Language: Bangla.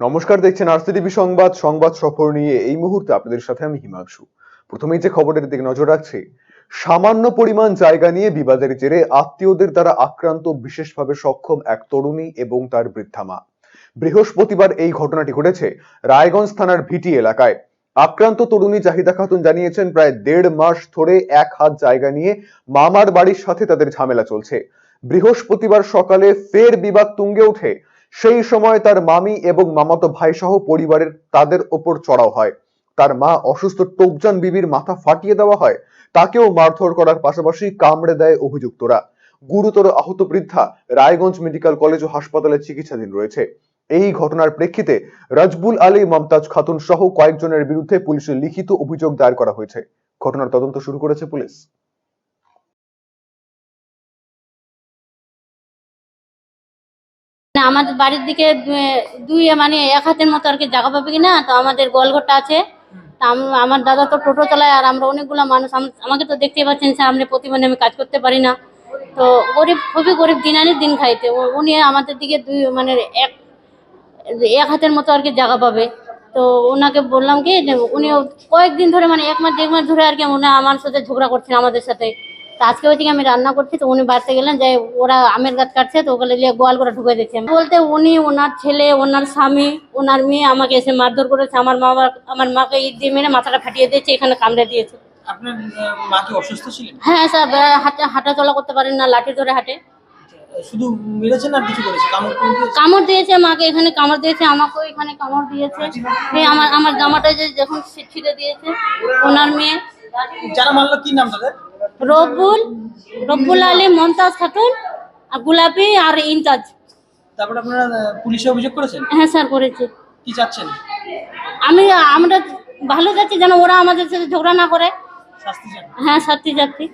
নমস্কার, দেখছেন আরসিটিভি সংবাদ সংবাদ সফর নিয়ে এই মুহূর্তে আপনাদের সাথে আমি হিমাংশু। প্রথমেই যে খবরের দিকে নজর রাখছি, সামান্য পরিমাণ জায়গা নিয়ে বিবাদের জেরে আত্মীয়দের দ্বারা আক্রান্ত, বিশেষভাবে সক্ষম এক তরুণী এবং তার বৃদ্ধা মা। বৃহস্পতিবার এই ঘটনাটি ঘটেছে রায়গঞ্জ থানার ভিটি এলাকায়। আক্রান্ত তরুণী জাহিদা খাতুন জানিয়েছেন, প্রায় দেড় মাস ধরে এক হাত জায়গা নিয়ে মামার বাড়ির সাথে তাদের ঝামেলা চলছে। বৃহস্পতিবার সকালে ফের বিবাদ তুঙ্গে ওঠে সেই সময় তার মামি এবং মামাতো ভাই সহ পরিবারের তাদের ওপর চড়াও হয়। তার মা অসুস্থ টোপজান বিবির মাথা ফাটিয়ে দেওয়া হয়। তাকেও মারধর করার পাশাপাশি কামড়ে দেয় অভিযুক্তরা। গুরুতর আহত বৃদ্ধা রায়গঞ্জ মেডিকেল কলেজ ও হাসপাতালে চিকিৎসাধীন রয়েছে। এই ঘটনার প্রেক্ষিতে রাজবুল আলী, মমতাজ খাতুন সহ কয়েকজনের বিরুদ্ধে পুলিশের লিখিত অভিযোগ দায়ের করা হয়েছে। ঘটনার তদন্ত শুরু করেছে পুলিশ। আমাদের বাড়ির দিকে দুই মানে এক হাতের মতো আর কি জায়গা পাবে কিনা, তো আমাদের গোলঘরটা আছে। আমার দাদা তো টোটো চালায় আর আমরা অনেকগুলো মানুষ আমাকে তো দেখতেই পাচ্ছেন সামনে প্রতিমানে আমি কাজ করতে পারি না। তো গরিব, খুবই গরিব দিন আনি দিন খাইতে। উনি আমাদের দিকে দুই মানে এক এক হাতের মতো আর কি জায়গা পাবে। তো ওনাকে বললাম কি উনি কয়েকদিন ধরে মানে এক মাস, দেড় মাস ধরে আর কি উনি আমার সাথে ঝগড়া করছেন আমাদের সাথে। তো আজকে ওই থেকে আমি রান্না করছি তো উনি বাড়িতে গেলেন যে ওরা আমের গাছ কাটছে তো ওগুলো নিয়ে গোয়াল করে ঢুকে দিচ্ছে বলতে উনি ওনার ছেলে ওনার স্বামী ওনার মেয়ে আমাকে এসে মারধর করেছে। আমার মা আমার মাকে ইট দিয়ে মেরে মাথাটা ফাটিয়ে দিয়েছে এখানে কামড়ে দিয়েছে। আপনার মা কি অসুস্থ ছিলেন? হ্যাঁ স্যার হাঁটা হাঁটা চলা করতে পারেন না লাঠি ধরে হাঁটে। শুধু কিছু করেছে? কামড় দিয়েছে? কামড় দিয়েছে মাকে এখানে কামড় দিয়েছে আমাকেও এখানে কামড় দিয়েছে। এই আমার আমার জামাটা যে যখন ছিঁড়ে দিয়েছে ওনার মেয়ে। যারা মারলো কি নাম তাদের? রব্বুল রব্বুল আলী মমতাজ খাতুন আর গোলাপি আর ইনতাজ তারপর আপনারা পুলিশে অভিযোগ করেছেন? হ্যাঁ স্যার করেছে। কি চাচ্ছেন? আমি আমরা ভালো যাচ্ছি যেন ওরা আমাদের সাথে ঝগড়া না করে। হ্যাঁ সাথী যাচ্ছি